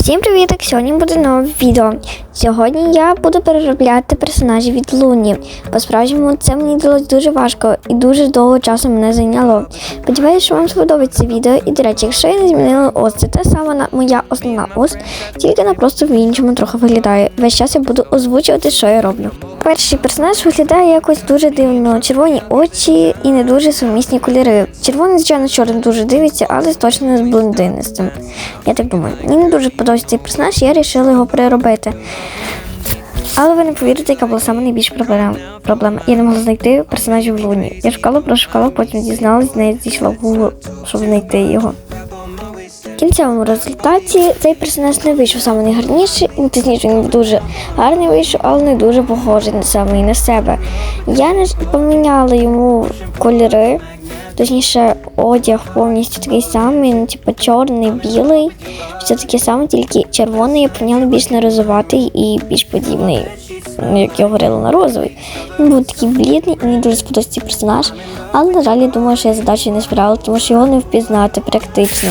Всім привіт! Сьогодні буде нове відео. Сьогодні я буду переробляти персонажів від Луні. По-справжньому це мені далось дуже важко і дуже довго часу мене зайняло. Сподіваюся, що вам сподобається відео. І, до речі, якщо я не змінила ос, це та сама моя основна ос, тільки вона просто в іншому трохи виглядає. Весь час я буду озвучувати, що я роблю. Перший персонаж виглядає якось дуже дивно. Червоні очі і не дуже сумісні кольори. Червоний, звичайно, чорним дуже дивиться, але точно не з блондинистим. Я так думаю. Мені не дуже подобається цей персонаж, я вирішила його переробити. Але ви не повірите, яка була саме найбільша проблема. Я не могла знайти персонажів луні. Я шукала, прошукала, потім дізналась, з неї зійшла в Google, щоб знайти його. В кінцевому результаті цей персонаж не вийшов саме найгарніший, ну, точніше, він дуже гарний вийшов, але не дуже похожий на саме на себе. Я не поміняла йому кольори, точніше, одяг повністю такий самий, ну, типу чорний, білий, все таке саме, тільки червоний я поміняла більш на розоватий і більш подібний, ну, як я говорила, на розовий. Він був такий блідний, і мені дуже сподобався цей персонаж, але, на жаль, я думаю, що я задачі не справила, тому що його не впізнати практично.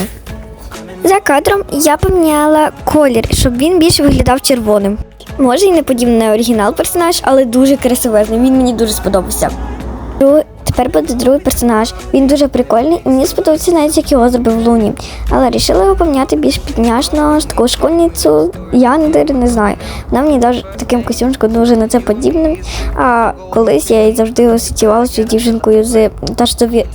За кадром я поміняла колір, щоб він більше виглядав червоним. Може і не подібний на оригінал персонаж, але дуже красивезний. Він мені дуже сподобався. Тепер буде другий персонаж. Він дуже прикольний і мені сподобається навіть, як його зробив Луні. Але вирішила його поміняти більш підняшно, таку школьницю. Я не, знаю. Вона мені навіть таким костюмчиком дуже на це подібним. А колись я її завжди асоціювалася з дівчинкою з та ж тобі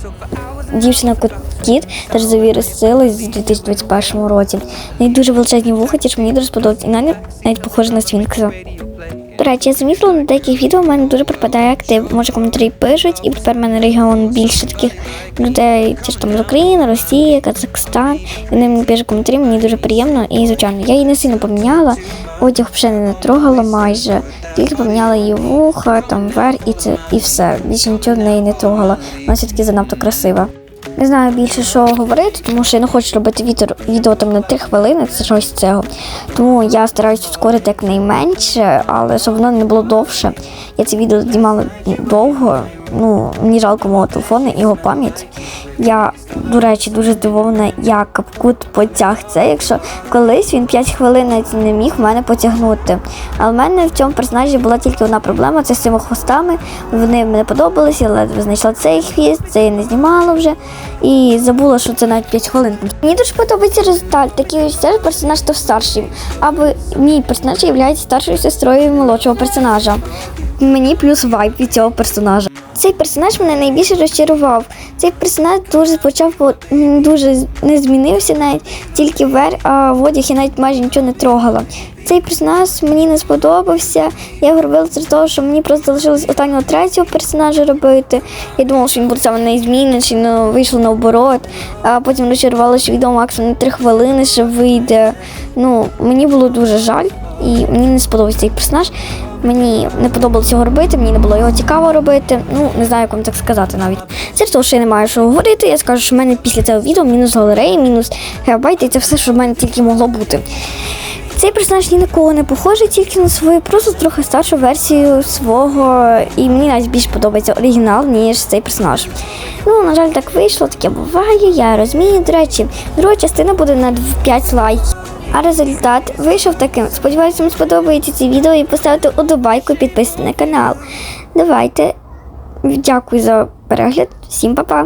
дівчина кіт теж завірусилась з 2021 році. Неї дуже величезні вуха, ті ж мені дуже сподобається. І навіть, навіть похожа на Свінкса. До речі, я замітила на деяких відео в мене дуже пропадає актив. Може коментарі пишуть, і тепер в мене регіон більше таких людей. Це ж там з України, Росія, Казахстан. Вони мені пишуть коментарі, мені дуже приємно. І звичайно, я її не сильно поміняла. Одяг взагалі не трогала майже. Тільки поміняла її вуха, там верх і це і все. Більше нічого в неї не трогала. Вона все-таки занадто красива. Не знаю більше, що говорити, тому що я не хочу робити відео, відео там на 3 хвилини, це щось цього. Тому я стараюся ускорити якнайменше, але щоб воно не було довше. Я це відео знімала довго. Ну, мені жалко мого телефону і його пам'ять. Я, до речі, дуже здивована, як капкут потяг це, якщо колись він 5 хвилин не міг мене потягнути. Але в мене в цьому персонажі була тільки одна проблема це з цими хвостами. Вони мені подобалися, але знайшла цей хвіст, це я не знімала вже. І забула, що це навіть 5 хвилин. Мені дуже подобається результат. Такий ось цей персонаж то старший. Або мій персонаж є старшою сестрою молодшого персонажа. Мені плюс вайб від цього персонажа. Цей персонаж мене найбільше розчарував. Цей персонаж дуже почав по- дуже не змінився навіть тільки вер, а в одяг я навіть майже нічого не трогала. Цей персонаж мені не сподобався. Я робила з того, що мені просто залишилось останнього третього персонажа робити. Я думала, що він буде саме найзмінніший, але вийшло наоборот. А потім розчарувала, що відео максимум на три хвилини ще вийде. Ну, мені було дуже жаль, і мені не сподобався цей персонаж. Мені не подобалося його робити, мені не було його цікаво робити. Ну, не знаю, як вам так сказати навіть. Це того, що я не маю що говорити. Я скажу, що в мене після цього відео мінус галереї, мінус гігабайт, і це все, що в мене тільки могло бути. Цей персонаж ні на кого не похожий, тільки на свою просто трохи старшу версію свого. І мені навіть більше подобається оригінал, ніж цей персонаж. Ну, на жаль, так вийшло, таке буває, я розумію. До речі, друга частина буде на 5 лайків. А результат вийшов таким. Сподіваюся, вам сподобається це відео і поставте удобайку підписуйтесь на канал. Давайте. Дякую за перегляд. Всім па-па!